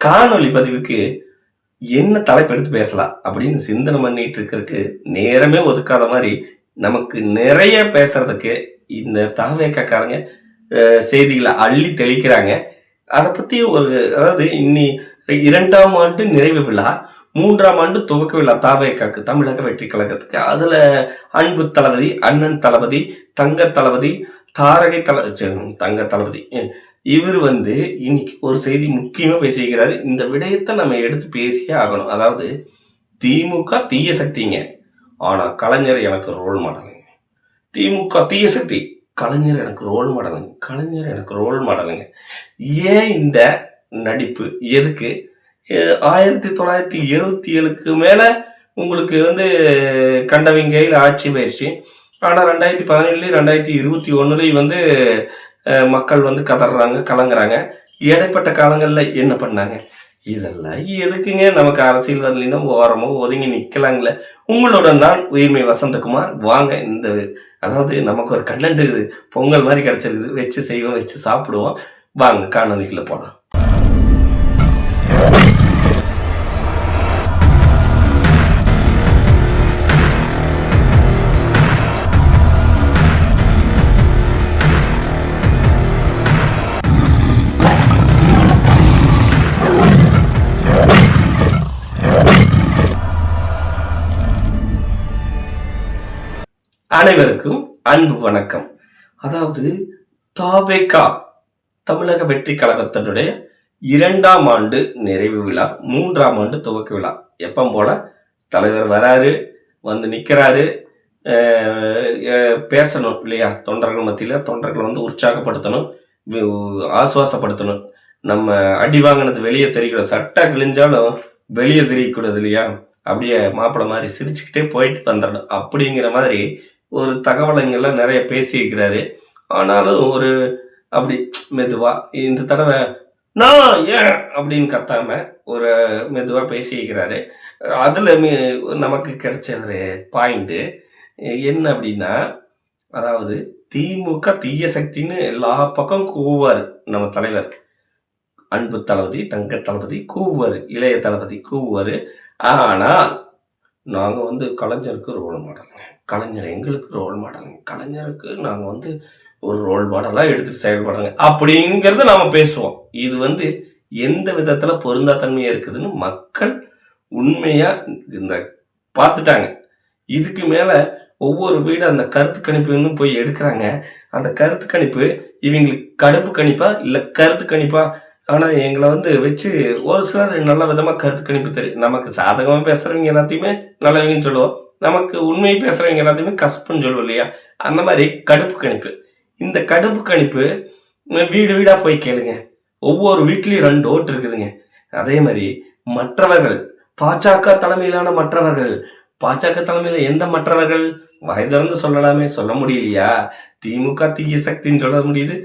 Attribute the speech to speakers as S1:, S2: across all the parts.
S1: காணொளி பதிவுக்கு என்ன தலைப்பு எடுத்து பேசலாம் அப்படின்னு சிந்தனை பண்ணிட்டு இருக்கிறதுக்கு நேரமே ஒதுக்காத மாதிரி நமக்கு நிறைய பேசுறதுக்கு இந்த தகவேக்காரங்க செய்திகளை அள்ளி தெளிக்கிறாங்க. அதை பற்றி ஒரு அதாவது இன்னி இரண்டாம் ஆண்டு நிறைவு விழா மூன்றாம் ஆண்டு துவக்க விழா தாவேக்காக்கு தமிழக வெற்றி கழகத்துக்கு. அதுல அன்பு தளபதி அண்ணன் தளபதி தங்க தளபதி தாரகை தள தங்க தளபதி இவர் வந்து இன்னைக்கு ஒரு செய்தி முக்கியமாக பேசியிருக்கிறாரு இந்த விடயத்தை நம்ம எடுத்து பேசியே ஆகணும். அதாவது திமுக தீய சக்திங்க. ஆனால் கலைஞர் எனக்கு ரோல் மாடலுங்க. திமுக தீய சக்தி. கலைஞர் எனக்கு ரோல் மாடலுங்க. கலைஞர் எனக்கு ரோல் மாடலுங்க. ஏன் இந்த நடிப்பு? எதுக்கு? ஆயிரத்தி தொள்ளாயிரத்தி எழுபத்தி ஏழுக்கு மேலே உங்களுக்கு வந்து கண்டவங்க கையில் ஆட்சி பயிற்சி. ஆனால் ரெண்டாயிரத்தி பதினேழுலேயும் ரெண்டாயிரத்தி இருபத்தி ஒன்றுலேயும் வந்து மக்கள் வந்து கதறாங்க கலங்குறாங்க. இடைப்பட்ட காலங்களில் என்ன பண்ணாங்க? இதெல்லாம் எதுக்குங்க? நமக்கு அரசியல் வரலினா ஓரமோ ஒதுங்கி நிற்கலாங்களே உங்களோட நான் உயிர்மை வசந்தகுமார் வாங்க இந்த அதாவது நமக்கு ஒரு கண்டென்ட் பொங்கல் மாதிரி கிடச்சிருக்குது. வச்சு செய்வோம் வச்சு சாப்பிடுவோம். வாங்க காணொலிக்குள்ள போகலாம் அனைவருக்கும் அன்பு வணக்கம். அதாவது தாவேகா தமிழக வெற்றி கழகத்தினுடைய இரண்டாம் ஆண்டு நிறைவு விழா மூன்றாம் ஆண்டு துவக்க விழா. எப்போ போல தலைவர் வராரு வந்து நிற்கிறாரு பேசணும் இல்லையா? தொண்டர்கள் மத்தியில் தொண்டர்கள் வந்து உற்சாகப்படுத்தணும் ஆசுவாசப்படுத்தணும். நம்ம அடி வாங்கினது வெளியே தெரியக்கூடாது சட்டை கிழிஞ்சாலும் வெளியே தெரியக்கூடாது இல்லையா? அப்படியே மாப்பிள்ளை மாதிரி சிரிச்சுக்கிட்டே போயிட்டு வந்துடணும். அப்படிங்கிற மாதிரி ஒரு தகவலைங்கெல்லாம் நிறைய பேசியிருக்கிறாரு. ஆனாலும் ஒரு அப்படி மெதுவா இந்த தடவை நான் ஏன் அப்படின்னு கத்தாம ஒரு மெதுவாக பேசியிருக்கிறாரு. அதில் நமக்கு கிடைச்ச ஒரு பாயிண்ட்டு என்ன அப்படின்னா அதாவது திமுக தீய சக்தின்னு எல்லா பக்கம் கூவார் நம்ம தலைவர். அன்பு தளபதி தங்க தளபதி கூவார் இளைய தளபதி கூவார் ஆனால் நாங்கள் வந்து கலைஞருக்கு ரோல் மாடலுங்க கலைஞர் எங்களுக்கு ரோல் மாடலுங்க கலைஞருக்கு நாங்கள் வந்து ஒரு ரோல் மாடலாக எடுத்துட்டு செயல்படுறாங்க அப்படிங்கிறத நாம் பேசுவோம். இது வந்து எந்த விதத்தில் பொருந்தாத்தன்மையாக இருக்குதுன்னு மக்கள் உண்மையாக இந்த பார்த்துட்டாங்க. இதுக்கு மேலே ஒவ்வொரு வீடு அந்த கருத்து கணிப்புன்னு போய் எடுக்கிறாங்க. அந்த கருத்து கணிப்பு இவங்களுக்கு கடுப்பு கணிப்பா இல்லை கருத்து கணிப்பா ஆனால் எங்களை வந்து வச்சு ஒரு சிலர் நல்ல விதமாக கருத்து கணிப்பு தெரியும் நமக்கு சாதகமாக பேசுகிறவங்க எல்லாத்தையுமே நல்லவங்கன்னு சொல்லுவோம். நமக்கு உண்மை பேசுகிறவங்க எல்லாத்தையுமே கசப்புன்னு சொல்லுவோம் இல்லையா? அந்த மாதிரி கடுப்பு கணிப்பு. இந்த கடுப்பு கணிப்பு வீடு வீடாக போய் கேளுங்க. ஒவ்வொரு வீட்லேயும் ரெண்டு ஓட்டு இருக்குதுங்க. அதே மாதிரி மற்றவர்கள் பாஜக தலைமையிலான மற்றவர்கள் பாஜக தலைமையில் எந்த மற்றவர்கள்? வயதிறந்து சொல்லலாமே சொல்ல முடியலையா? திமுக தீய சக்தின்னு சொல்ல முடியுது.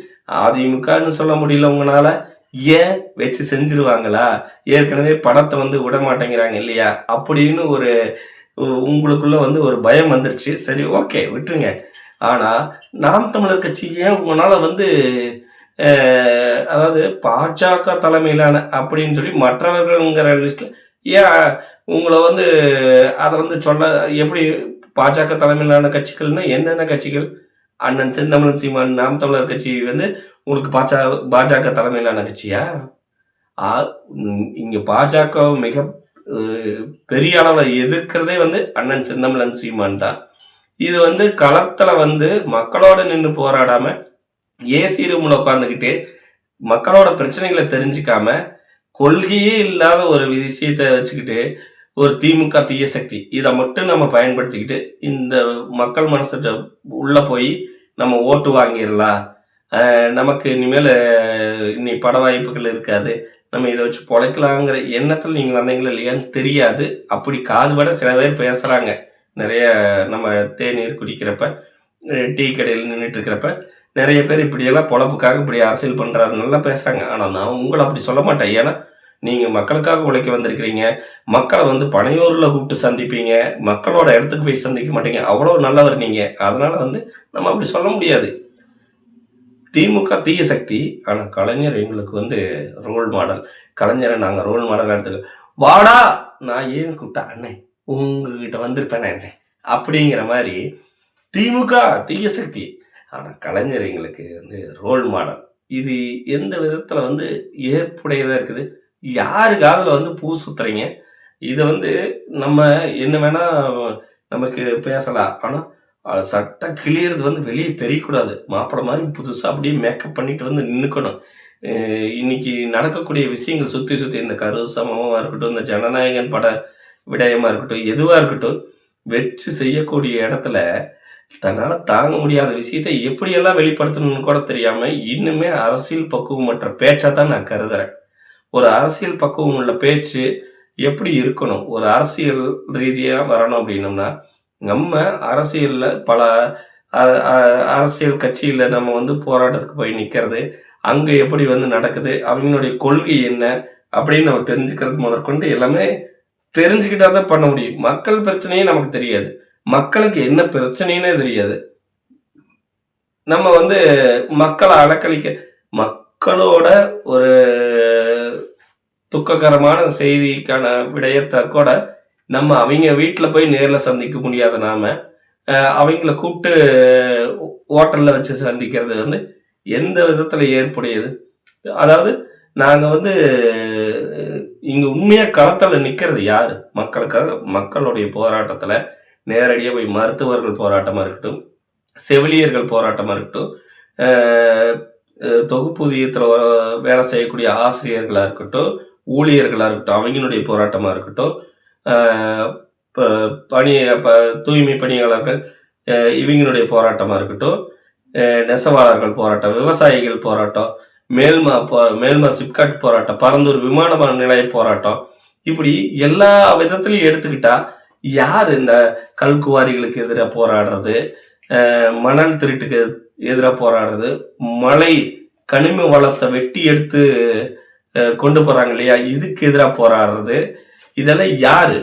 S1: அதிமுகன்னு சொல்ல முடியல உங்களால். ஏன் வச்சு செஞ்சிருவாங்களா? ஏற்கனவே படத்தை வந்து விட மாட்டேங்கிறாங்க இல்லையா? அப்படின்னு ஒரு உங்களுக்குள்ள வந்து ஒரு பயம் வந்துருச்சு. சரி ஓகே விட்டுருங்க. ஆனால் நாம் தமிழர் கட்சி ஏன் உங்களால் வந்து அதாவது பாஜக தலைமையிலான அப்படின்னு சொல்லி மற்றவர்கள்ங்கிற லிஸ்ட்டில் ஏன் உங்களை வந்து அதை வந்து சொல்ல எப்படி பாஜக தலைமையிலான கட்சிகள்னா என்னென்ன கட்சிகள்? அண்ணன் செந்தமிழன் சீமான் நாம் தமிழர் கட்சி வந்து உங்களுக்கு பாஜக பாஜக தலைமையிலான கட்சியா? ஆ, இங்க பாஜக மிக பெரிய அளவில் எதிர்க்கிறதே வந்து அண்ணன் செந்தமிழன் சீமான் தான். இது வந்து களத்துல வந்து மக்களோட நின்று போராடாம ஏசி ரூம்ல உட்காந்துக்கிட்டு மக்களோட பிரச்சனைகளை தெரிஞ்சுக்காம கொள்கையே இல்லாத ஒரு விஷயத்தை வச்சுக்கிட்டு ஒரு திமுக தீய சக்தி இதை மட்டும் நம்ம பயன்படுத்திக்கிட்டு இந்த மக்கள் மனசுட்ட உள்ள போய் நம்ம ஓட்டு வாங்கிடலாம். நமக்கு இனிமேல் இனி பட வாய்ப்புகள் இருக்காது. நம்ம இதை வச்சு பொழைக்கலாங்கிற எண்ணத்தில் நீங்கள் வந்தீங்களா இல்லையான்னு தெரியாது. அப்படி காதுபட சில பேர் பேசுகிறாங்க நிறைய நம்ம தேநீர் குடிக்கிறப்ப டீ கடையில் நின்றுட்டு இருக்கிறப்ப நிறைய பேர் இப்படியெல்லாம் பொழப்புக்காக இப்படி அரசியல் பண்ணுறாருன்னா பேசுகிறாங்க ஆனால் நான் உங்களை அப்படி சொல்ல மாட்டேன். ஏன்னா நீங்கள் மக்களுக்காக உழைக்க வந்திருக்கிறீங்க. மக்களை வந்து பனையூரில் கூப்பிட்டு சந்திப்பீங்க. மக்களோட இடத்துக்கு போய் சந்திக்க மாட்டீங்க. அவ்வளோ நல்லவர் நீங்கள் அதனால் வந்து நம்ம அப்படி சொல்ல முடியாது. திமுக தீய சக்தி ஆனால் கலைஞர் எங்களுக்கு வந்து ரோல் மாடல் கலைஞரை நாங்கள் ரோல் மாடல் எடுத்துக்கோ வாடா நான் ஏன் கூப்பிட்டா? அண்ணே உங்ககிட்ட வந்திருப்பேனே அண்ணே. அப்படிங்கிற மாதிரி திமுக தீய சக்தி. ஆனால் கலைஞர் எங்களுக்கு வந்து ரோல் மாடல் இது எந்த விதத்தில் வந்து ஏற்புடையதாக இருக்குது? யார் காதுல வந்து பூ சுத்துறீங்க? இதை வந்து நம்ம என்ன வேணால் நமக்கு பேசலாம். ஆனால் சட்டை சட்டம் கிளியறது வந்து வெளியே தெரியக்கூடாது. மாப்பிள்ள மாதிரி புதுசாக அப்படியே மேக்கப் பண்ணிட்டு வந்து நின்றுக்கணும் இன்னைக்கு நடக்கக்கூடிய விஷயங்கள் சுற்றி சுற்றி இந்த கரு சமமா இருக்கட்டும் இந்த ஜனநாயகன் பட விடயமாக இருக்கட்டும் எதுவாக இருக்கட்டும் வச்சு செய்யக்கூடிய இடத்துல தன்னால் தாங்க முடியாத விஷயத்தை எப்படியெல்லாம் வெளிப்படுத்தணும்னு கூட தெரியாமல் இன்னுமே அரசியல் பக்குவமற்ற பேச்சை தான் நான் கருதுறேன். ஒரு அரசியல் பக்குவம் உள்ள பேச்சு எப்படி இருக்கணும்? ஒரு அரசியல் ரீதியாக வரணும் அப்படின்னம்னா நம்ம அரசியலில் பல அரசியல் கட்சியில் நம்ம வந்து போராட்டத்துக்கு போய் நிற்கிறது அங்கே எப்படி வந்து நடக்குது அவங்களுடைய கொள்கை என்ன அப்படின்னு நம்ம தெரிஞ்சுக்கிறது முதற்கொண்டு எல்லாமே தெரிஞ்சுக்கிட்டா தான் பண்ண முடியும். மக்கள் பிரச்சனையே நமக்கு தெரியாது. மக்களுக்கு என்ன பிரச்சனைன்னே தெரியாது. நம்ம வந்து மக்களை அடக்களிக்க மக்களோட ஒரு துக்ககரமான செய்திக்கான விடயத்தை கூட நம்ம அவங்க வீட்டில் போய் நேரில் சந்திக்க முடியாத நாம அவங்கள கூப்பிட்டு ஹோட்டலில் வச்சு சந்திக்கிறது வந்து எந்த விதத்தில் ஏற்புடையது? அதாவது நாங்கள் வந்து இங்கே உண்மையாக களத்தில் நிற்கிறது யார்? மக்களுக்காக மக்களுடைய போராட்டத்தில் நேரடியாக போய் மருத்துவர்கள் போராட்டமாக இருக்கட்டும் செவிலியர்கள் போராட்டமாக இருக்கட்டும் தொகுப்பூதியத்தில் வேலை செய்யக்கூடிய ஆசிரியர்களாக இருக்கட்டும் ஊழியர்களாக இருக்கட்டும் அவங்களுடைய போராட்டமாக இருக்கட்டும் பணி இப்போ தூய்மை பணியாளர்கள் இவங்களுடைய போராட்டமாக இருக்கட்டும் நெசவாளர்கள் போராட்டம் விவசாயிகள் போராட்டம் மேல்மா போ மேல்மா சிப்காட் போராட்டம் பரந்தூர் விமான நிலைய போராட்டம் இப்படி எல்லா விதத்துலையும் எடுத்துக்கிட்டா யார் இந்த கல்குவாரிகளுக்கு எதிராக போராடுறது? மணல் திருட்டுக்கு எதிராக போராடுறது? மலை கனிம வளத்தை வெட்டி எடுத்து கொண்டு போகிறாங்க இல்லையா? இதுக்கு எதிராக போராடுறது? இதெல்லாம் யாரு?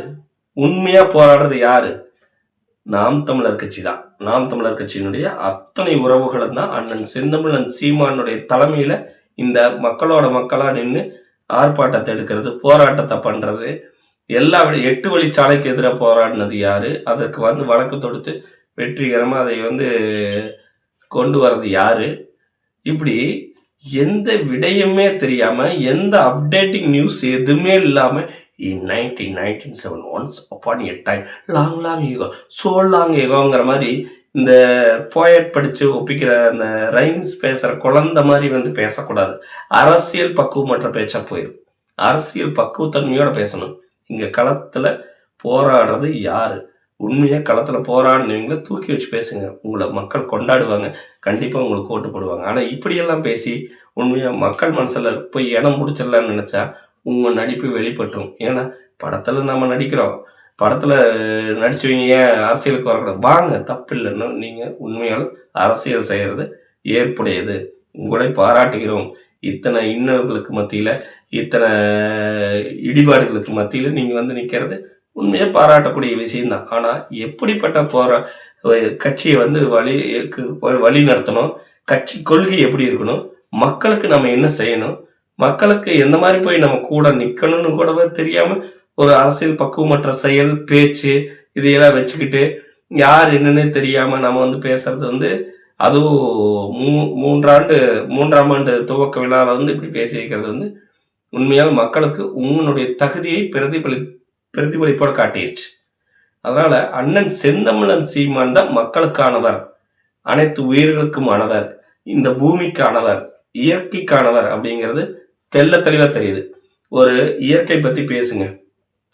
S1: உண்மையா போராடுறது யாரு? நாம் தமிழர் கட்சி தான் நாம் தமிழர் கட்சியினுடைய அத்தனை உறவுகளும் தான் அண்ணன் செந்தமிழன் சீமானுடைய தலைமையில இந்த மக்களோட மக்களா நின்று ஆர்ப்பாட்டத்தை எடுக்கிறது போராட்டத்தை பண்றது. எல்லா விட- எட்டு வழிச்சாலைக்கு எதிராக போராடினது யாரு? அதற்கு வந்து வழக்கு தொடுத்து வெற்றிகரமாக அதை வந்து கொண்டு வர்றது யாரு? இப்படி எந்த விடயமே தெரியாம எந்த அப்டேட்டிங் நியூஸ் எதுவுமே இல்லாம in nineteen nineteen seven once upon a time long long ago so long ஏகோங்கிற மாதிரி இந்த போயட் படித்து ஒப்பிக்கிற அந்த ரைம்ஸ் பேசுகிற குழந்த மாதிரி வந்து பேசக்கூடாது. அரசியல் பக்குவமற்ற பேச்சா போயிடும் அரசியல் பக்குவத்தன்மையோடு பேசணும். இங்கே களத்தில் போராடுறது யார்? உண்மையாக களத்தில் போராடினவங்கள தூக்கி வச்சு பேசுங்க. உங்களை மக்கள் கொண்டாடுவாங்க. கண்டிப்பாக உங்களுக்கு ஓட்டு போடுவாங்க. ஆனால் இப்படியெல்லாம் பேசி உண்மையாக மக்கள் மனசில் போய் இடம் பிடிச்சிடலான்னு நினச்சா உங்கள் நடிப்பு வெளிப்பட்டுரும். ஏன்னா படத்தில் நம்ம நடிக்கிறோம். படத்தில் நடிச்சவங்க ஏன் அரசியலுக்கு வரக்கூடாது? வாங்க தப்பு இல்லைன்னு நீங்கள் உண்மையால் அரசியல் செய்கிறது ஏற்புடையது. உங்களை பாராட்டுகிறோம். இத்தனை இன்னல்களுக்கு மத்தியில் இத்தனை இடிபாடுகளுக்கு மத்தியில் நீங்கள் வந்து நிற்கிறது உண்மையாக பாராட்டக்கூடிய விஷயம்தான். ஆனால் எப்படிப்பட்ட போகிற கட்சியை வந்து வழி வழி நடத்தணும் கட்சி கொள்கை எப்படி இருக்கணும்? மக்களுக்கு நம்ம என்ன செய்யணும்? மக்களுக்கு எந்த மாதிரி போய் நம்ம கூட நிக்கணும்னு கூடவே தெரியாம ஒரு அரசியல் பக்குவமற்ற செயல் பேச்சு இதையெல்லாம் வச்சுக்கிட்டு யார் என்னன்னு தெரியாம நம்ம வந்து பேசுறது வந்து அதுவும் மூ மூன்றாண்டு மூன்றாம் ஆண்டு துவக்க விழாவில் வந்து இப்படி பேசியிருக்கிறது வந்து உண்மையால் மக்களுக்கு உங்களுடைய தகுதியை பிரதிபலி பிரதிபலிப்போட காட்டிருச்சு அதனால அண்ணன் செந்தமிழன் சீமான் தான் மக்களுக்கானவர் அனைத்து உயிர்களுக்குமானவர் இந்த பூமிக்கானவர் இயற்கைக்கானவர் அப்படிங்கிறது தெல்ல தெளிவாக தெரியுது. ஒரு இயற்கை பற்றி பேசுங்க.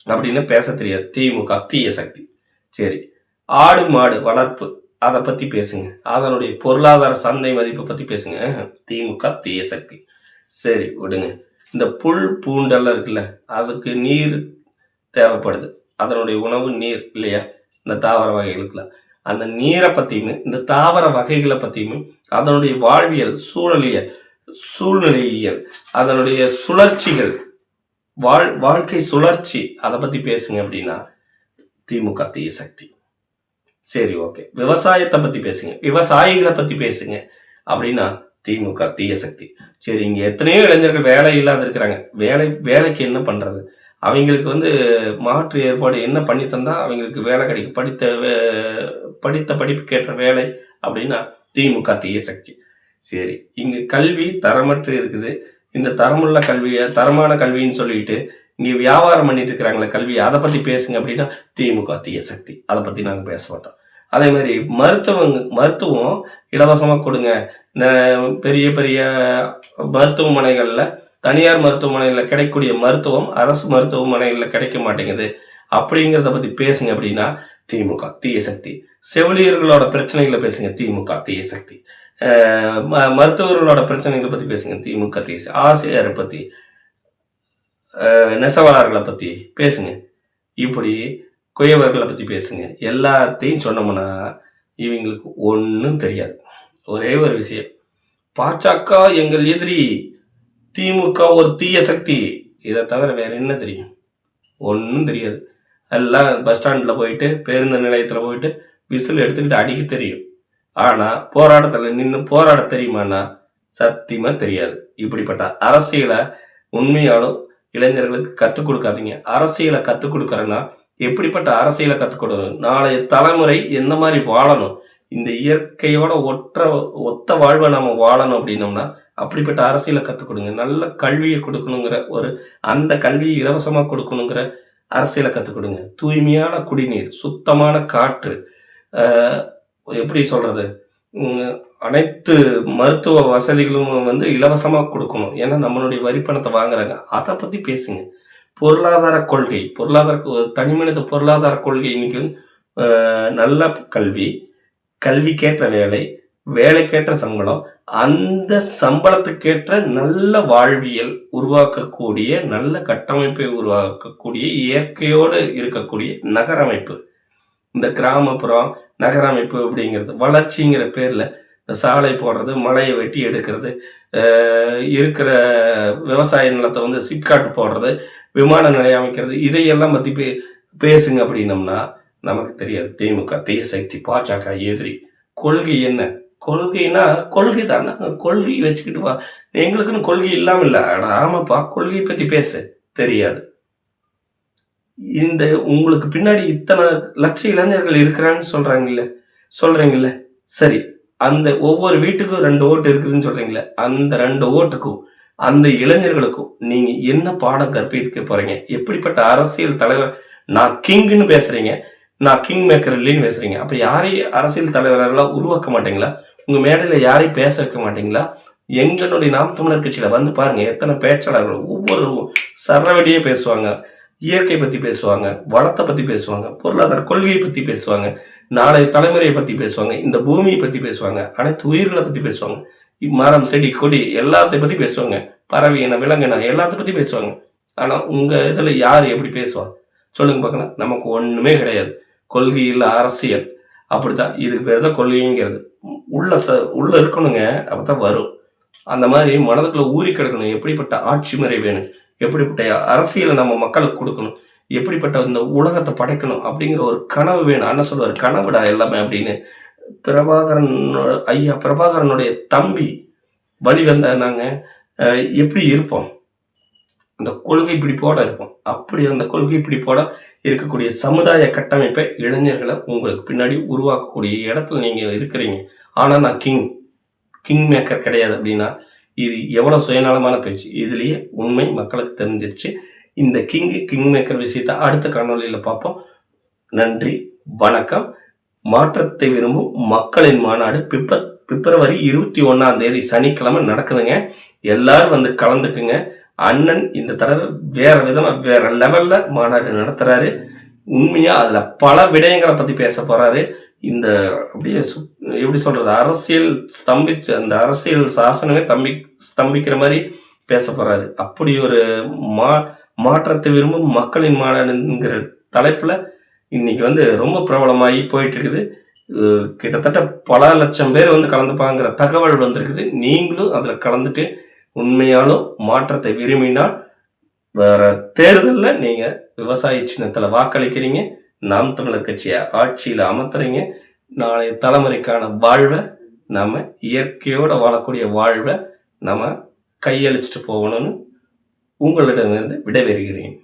S1: அப்படின்னு பேச தெரியாது. திமுக தீய சக்தி. சரி. ஆடு மாடு வளர்ப்பு அதை பற்றி பேசுங்க. அதனுடைய பொருளாதார சந்தை மதிப்பை பற்றி பேசுங்க. திமுக தீய சக்தி. சரி விடுங்க. இந்த புல் பூண்டெல்லாம் இருக்குல்ல அதுக்கு நீர் தேவைப்படுது. அதனுடைய உணவு நீர் இல்லையா? இந்த தாவர வகைகளுக்குல அந்த நீரை பற்றியுமே இந்த தாவர வகைகளை பற்றியுமே அதனுடைய வாழ்வியல் சூழலியல் சூழ்நிலையியல் அதனுடைய சுழற்சிகள் வாழ் வாழ்க்கை சுழற்சி அதை பற்றி பேசுங்க அப்படின்னா திமுக தீய சக்தி. சரி ஓகே. விவசாயத்தை பற்றி பேசுங்க. விவசாயிகளை பற்றி பேசுங்க அப்படின்னா திமுக தீய சக்தி. சரி இங்கே எத்தனையோ இளைஞர்கள் வேலை இல்லாத இருக்கிறாங்க. வேலை வேலைக்கு என்ன பண்ணுறது அவங்களுக்கு வந்து மாற்று ஏற்பாடு என்ன பண்ணி தந்தால் அவங்களுக்கு வேலை கிடைக்கும். படித்த வே- படித்த படிப்புக்கேற்ற வேலை அப்படின்னா திமுக தீய சக்தி. சரி. இங்கே கல்வி தரமற்று இருக்குது. இந்த தரமுள்ள கல்வியை தரமான கல்வின்னு சொல்லிட்டு இங்கே வியாபாரம் பண்ணிட்டு இருக்கிறாங்களே கல்வி அதை பற்றி பேசுங்க அப்படின்னா திமுக தீய சக்தி. அதை பற்றி நாங்கள் பேச மாட்டோம். அதே மாதிரி மருத்துவங்க மருத்துவம் இலவசமாக கொடுங்க. பெரிய பெரிய மருத்துவமனைகளில் தனியார் மருத்துவமனைகளில் கிடைக்கக்கூடிய மருத்துவம் அரசு மருத்துவமனைகளில் கிடைக்க மாட்டேங்குது. அப்படிங்கிறத பற்றி பேசுங்க அப்படின்னா திமுக தீய சக்தி. செவிலியர்களோட பிரச்சனைகளை பேசுங்க. திமுக தீய சக்தி. மருத்துவர்களோட பிரச்சனைகளை பற்றி பேசுங்க. திமுக தீஸ் ஆசிரியரை பற்றி நெசவாளர்களை பற்றி பேசுங்க. இப்படி குயவர்களை பற்றி பேசுங்க. எல்லாத்தையும் சொன்னோம்னா இவங்களுக்கு ஒன்றும் தெரியாது. ஒரே ஒரு விஷயம். பாஜக எங்கள் எதிரி திமுக ஒரு தீய சக்தி. இதை தவிர வேற என்ன தெரியும்? ஒன்றும் தெரியாது. எல்லாம் பஸ் ஸ்டாண்டில் போயிட்டு பேருந்து நிலையத்தில் போயிட்டு விசில் எடுத்துக்கிட்டு அடிக்க தெரியும். ஆனால் போராட்டத்தில் நின்று போராட தெரியுமாண்ணா சத்தியமா தெரியாது. இப்படிப்பட்ட அரசியலை உண்மையாலும் இளைஞர்களுக்கு கற்றுக் கொடுக்காதீங்க. அரசியலை கற்றுக் கொடுக்குறேன்னா எப்படிப்பட்ட அரசியலை கற்றுக் கொடுக்கணும்? நாளைய தலைமுறை எந்த மாதிரி வாழணும்? இந்த இயற்கையோட ஒற்ற ஒத்த வாழ்வை நம்ம வாழணும் அப்படின்னோம்னா அப்படிப்பட்ட அரசியலை கற்றுக் கொடுங்க. நல்ல கல்வியை கொடுக்கணுங்கிற ஒரு அந்த கல்வியை இலவசமாக கொடுக்கணுங்கிற அரசியலை கற்றுக் கொடுங்க. தூய்மையான குடிநீர் சுத்தமான காற்று எப்படி சொல்கிறது அனைத்து மருத்துவ வசதிகளும் வந்து இலவசமாக கொடுக்கணும். ஏன்னா நம்மளுடைய வரி பணத்தை வாங்குறாங்க. அதை பற்றி பேசுங்க. பொருளாதார கொள்கை. பொருளாதார தனி மனித பொருளாதார கொள்கை இன்னைக்கு நல்ல கல்வி கல்விக்கேற்ற வேலை வேலைக்கேற்ற சம்பளம் அந்த சம்பளத்துக்கேற்ற நல்ல வாழ்வியல் உருவாக்கக்கூடிய நல்ல கட்டமைப்பை உருவாக்கக்கூடிய இயற்கையோடு இருக்கக்கூடிய நகரமைப்பு. இந்த கிராமப்புறம் நகரமைப்பு அப்படிங்கிறது வளர்ச்சிங்கிற பேரில் சாலை போடுறது மலையை வெட்டி எடுக்கிறது இருக்கிற விவசாய நிலத்தை வந்து சிப்காட் போடுறது விமான நிலையம் அமைக்கிறது இதையெல்லாம் பற்றி பே பேசுங்க அப்படின்னம்னா நமக்கு தெரியாது. திமுக தீய சக்தி பாஜக எதிரி. கொள்கை என்ன? கொள்கைனா கொள்கை தானே? கொள்கை வச்சுக்கிட்டு வா. எங்களுக்குன்னு கொள்கை இல்லாமல் இல்லை. ஆமாப்பா கொள்கை பற்றி பேசு. தெரியாது. இந்த உங்களுக்கு பின்னாடி இத்தனை லட்ச இளைஞர்கள் இருக்கிறான்னு சொல்றாங்கல்ல சொல்றீங்கல்ல? சரி அந்த ஒவ்வொரு வீட்டுக்கும் ரெண்டு ஓட்டு இருக்குதுன்னு சொல்றீங்களே அந்த ரெண்டு ஓட்டுக்கும் அந்த இளைஞர்களுக்கும் நீங்க என்ன பாடம் கற்பிக்க போறீங்க? எப்படிப்பட்ட அரசியல் தலைவர் நான் கிங்னு பேசுறீங்க நான் கிங் மேக்கர் இல்லைன்னு பேசுறீங்க. அப்ப யாரையும் அரசியல் தலைவர்களாக உருவாக்க மாட்டீங்களா? உங்க மேடையில யாரையும் பேச வைக்க மாட்டீங்களா? எங்களுடைய நாம் தமிழர் கட்சியில வந்து பாருங்க எத்தனை பேச்சாளர்கள் ஒவ்வொரு சரவடியே பேசுவாங்க. இயற்கை பற்றி பேசுவாங்க வளத்தை பற்றி பேசுவாங்க பொருளாதார கொள்கையை பற்றி பேசுவாங்க நாளைய தலைமுறையை பற்றி பேசுவாங்க இந்த பூமியை பற்றி பேசுவாங்க அனைத்து உயிர்களை பற்றி பேசுவாங்க. மரம் செடி கொடி எல்லாத்தையும் பற்றி பேசுவாங்க. பறவை இனம் விலங்கின எல்லாத்த பற்றி பேசுவாங்க. ஆனால் உங்கள் இதில் யார் எப்படி பேசுவான் சொல்லுங்க பார்க்கலாம். நமக்கு ஒன்றுமே கிடையாது. கொள்கை அரசியல். அப்படித்தான். இதுக்கு பேர் தான் கொள்கைங்கிறது. உள்ள ச உள்ள இருக்கணுங்க அப்பதான் வரும். அந்த மாதிரி மனதுக்குள்ள ஊறி கிடக்கணும். எப்படிப்பட்ட ஆட்சி முறை வேணும்? எப்படிப்பட்ட அரசியலை நம்ம மக்களுக்கு கொடுக்கணும்? எப்படிப்பட்ட இந்த உலகத்தை படைக்கணும்? அப்படிங்கிற ஒரு கனவு வேணும். அண்ணன் சொல்லுவார் கனவுடா எல்லாமே அப்படின்னு. பிரபாகரன் ஐயா பிரபாகரனுடைய தம்பி வழி வந்த நாங்கள் எப்படி இருப்போம்? அந்த கொள்கை பிடிப்போட இருப்போம். அப்படி அந்த கொள்கை பிடிப்போட இருக்கக்கூடிய சமுதாய கட்டமைப்பை இளைஞர்களை உங்களுக்கு பின்னாடி உருவாக்கக்கூடிய இடத்துல நீங்கள் இருக்கிறீங்க. ஆனால் நான் கிங் கிங் மேக்கர் கிடையாது அப்படின்னா இது எவ்வளோ சுயநலமான பேச்சு? இதுலேயே உண்மை மக்களுக்கு தெரிஞ்சிருச்சு. இந்த கிங்கு கிங் மேக்கர் விஷயத்தை அடுத்த காணொலியில் பார்ப்போம். நன்றி வணக்கம். மாற்றத்தை விரும்பும் மக்களின் மாநாடு பிப்ர பிப்ரவரி இருபத்தி ஒன்றாம் தேதி சனிக்கிழமை நடக்குதுங்க. எல்லாரும் வந்து கலந்துக்குங்க. அண்ணன் இந்த தடவை வேற விதமாக வேற லெவலில் மாநாடு நடத்துகிறாரு உண்மையாக அதில் பல விடயங்களை பற்றி பேச போகிறாரு இந்த அப்படியே சு- எப்படி சொல்கிறது அரசியல் ஸ்தம்பிச்சு அந்த அரசியல் சாசனமே தம்பி ஸ்தம்பிக்கிற மாதிரி பேச போகிறாரு அப்படி ஒரு மா மாற்றத்தை விரும்பும் மக்களின் மாநாடுங்கிற தலைப்பில் இன்னைக்கு வந்து ரொம்ப பிரபலமாகி போயிட்டு இருக்குது கிட்டத்தட்ட பல லட்சம் பேர் வந்து கலந்துப்பாங்கிற தகவல் வந்திருக்குது. நீங்களும் அதில் கலந்துட்டு உண்மையாலும் மாற்றத்தை விரும்பினால் வேற தேர்தலில் நீங்கள் விவசாய சின்னத்தில் வாக்களிக்கிறீங்க. நாம் தமிழர் கட்சியை ஆட்சியில் அமர்த்துறீங்க. நாளைய தலைமுறைக்கான வாழ்வை நம்ம இயற்கையோடு வாழக்கூடிய வாழ்வை நம்ம கையளிச்சிட்டு போகணும்னு உங்களிடமிருந்து விடைபெறுகிறேன்.